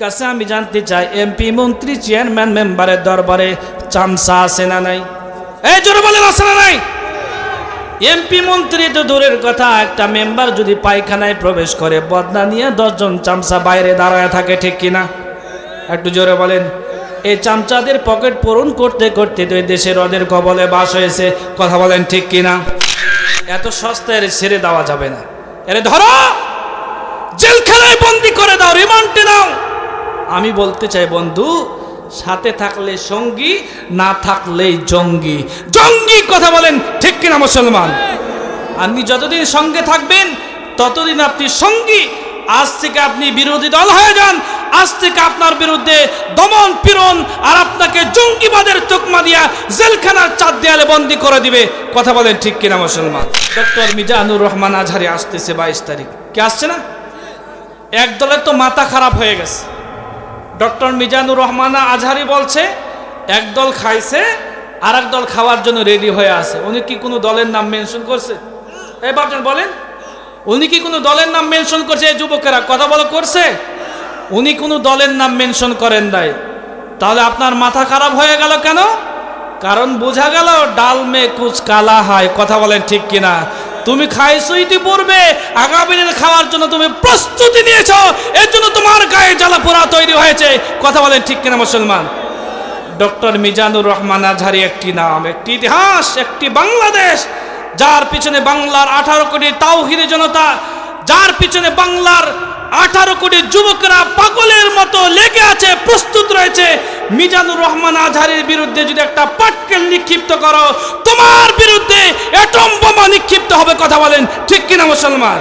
কাছে আমি জানতে চাই, এমপি, মন্ত্রী, চেয়ারম্যান, মেম্বারের দরবারে চামচা আছে না নাই? এই জোরে বলেন, আছে না নাই? এমপি, মন্ত্রী তো দূরের কথা, একটা মেম্বার যদি পায়খানায় প্রবেশ করে, বদনা নিয়ে দশজন চামচা বাইরে দাঁড়ায় থাকে, ঠিক কিনা? একটু জোরে বলেন। এই চামচাদের পকেট পূরণ করতে করতে তো দেশের ওদের কবলে বাস হয়েছে, কথা বলেন ঠিক কিনা? এত সস্তায় ছেড়ে দেওয়া যাবে না। এরে ধরো! জেলখানায় বন্দি করে দাও, রিমান্ডে আমি বলতে চাই, বন্ধু, সাথে থাকলে সঙ্গী, না থাকলেই জঙ্গি। জঙ্গি কথা বলেন, ঠিক কিনা মুসলমান? আপনি যতদিন সঙ্গে থাকবেন, ততদিন আপনি সঙ্গী। আজ থেকে আপনি বিরোধী দল হয়ে যান। আজ থেকে আপনার বিরুদ্ধে দমন পীড়ন আর আপনাকে জঙ্গিবাদের চোখমা দিয়া জেলখানার চার দেয়ালে বন্দি করে দিবে। কথা বলেন, ঠিক কিনা মুসলমান? ডক্টর মিজানুর রহমান আজহারি আসতেছে বাইশ তারিখ। কে আসছে না? এক দলের তো মাথা খারাপ হয়ে গেছে। ডক্টর মিজানুর রহমান আজহারি বলছে একদল খাইছে আর দল খাওয়ার জন্য রেডি হয়ে আছে। উনি কি কোনো দলের নাম মেনশন করছে? বাপজন বলেন, উনি কি কোনো দলের নাম মেনশন করছে? এই যুবকেরা, কথা বলে, করছে? উনি কোনো দলের নাম মেনশন করেন নাই। তাহলে আপনার মাথা খারাপ হয়ে গেল কেন? কারণ বোঝা গেল, ডাল মে কুচ কালা হয়। কথা বলেন ঠিক কিনা? তুমি খাইছো ইতিপূর্বে, আগামী দিনে খাওয়ার জন্য তুমি প্রস্তুতি নিয়েছো। জন্য জ্বালা পোড়া তৈরি হয়েছে। কথা বলেন ঠিক কিনা মুসলমান? ডক্টর মিজানুর রহমান আজহারি একটি নাম, একটি ইতিহাস, একটি বাংলাদেশ, যার পিছনে বাংলার আঠারো কোটি তাওহিদি জনতা, যার পিছনে বাংলার আঠারো কোটি যুবকরা পাগলের মতো লেগে আছে, প্রস্তুত রয়েছে। মিজানুর রহমান আজহারির বিরুদ্ধে যদি একটা পাটকেল নিক্ষিপ্ত করো, তোমার বিরুদ্ধে অ্যাটম বোমা নিক্ষিপ্ত হবে, কথা বলেন ঠিক কিনা মুসলমান?